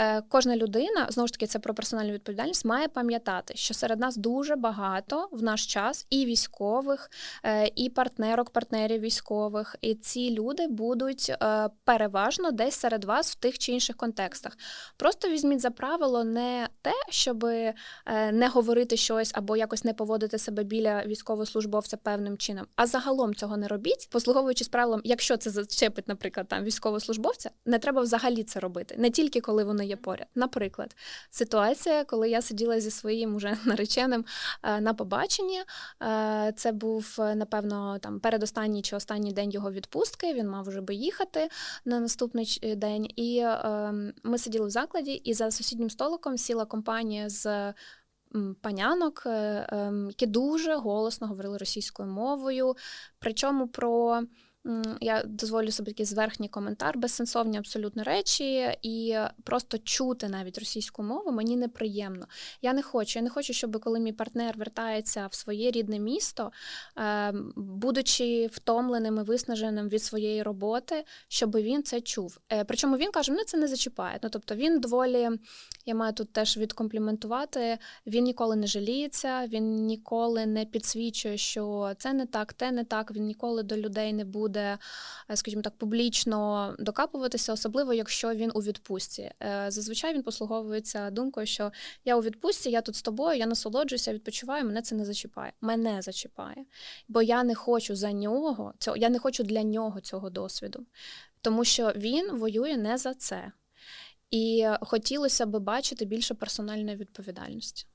е, кожна людина, знову ж таки, це про персональну відповідальність, має пам'ятати, що серед нас дуже багато в наш час і військових, е, і партнерок, партнерів військових. І ці люди будуть е, переважно десь серед вас в тих чи інших контекстах. Просто візьміть за правило не те, щоб не говорити щось або якось не поводити себе біля військовослужбовця певним чином, а загалом цього не робіть, послуговуючись правилом, якщо це зачепить, наприклад, там військовослужбовця, не треба взагалі це робити, не тільки коли вони є поряд. Наприклад, ситуація, коли я сиділа зі своїм уже нареченим е, на побаченні. Е, Це був е, напевно там передостанній чи останній день його відпустки. Він мав вже би їхати на наступний день. І е, ми сиділи в закладі, і за сусіднім столиком сіла компанія з. Панянок, ем, які дуже голосно говорили російською мовою. Причому про я дозволю собі такий зверхній коментар, безсенсовні абсолютно речі, і просто чути навіть російську мову мені неприємно. Я не хочу. Я не хочу, щоб коли мій партнер вертається в своє рідне місто, е, будучи втомленим і виснаженим від своєї роботи, щоб він це чув. Е, Причому він каже, мене це не зачіпає. Ну тобто він доволі, я маю тут теж відкомпліментувати. Він ніколи не жаліється, він ніколи не підсвічує, що це не так, те не так. Він ніколи до людей не буде, е, скажімо так, публічно докапуватися, особливо якщо він у відпустці. Е, Зазвичай він послуговується думкою, що я у відпустці, я тут з тобою, я насолоджуюся, відпочиваю, мене це не зачіпає. Мене зачіпає, бо я не хочу за нього цього, я не хочу для нього цього досвіду, тому що він воює не за це. І хотілося би бачити більше персональної відповідальності.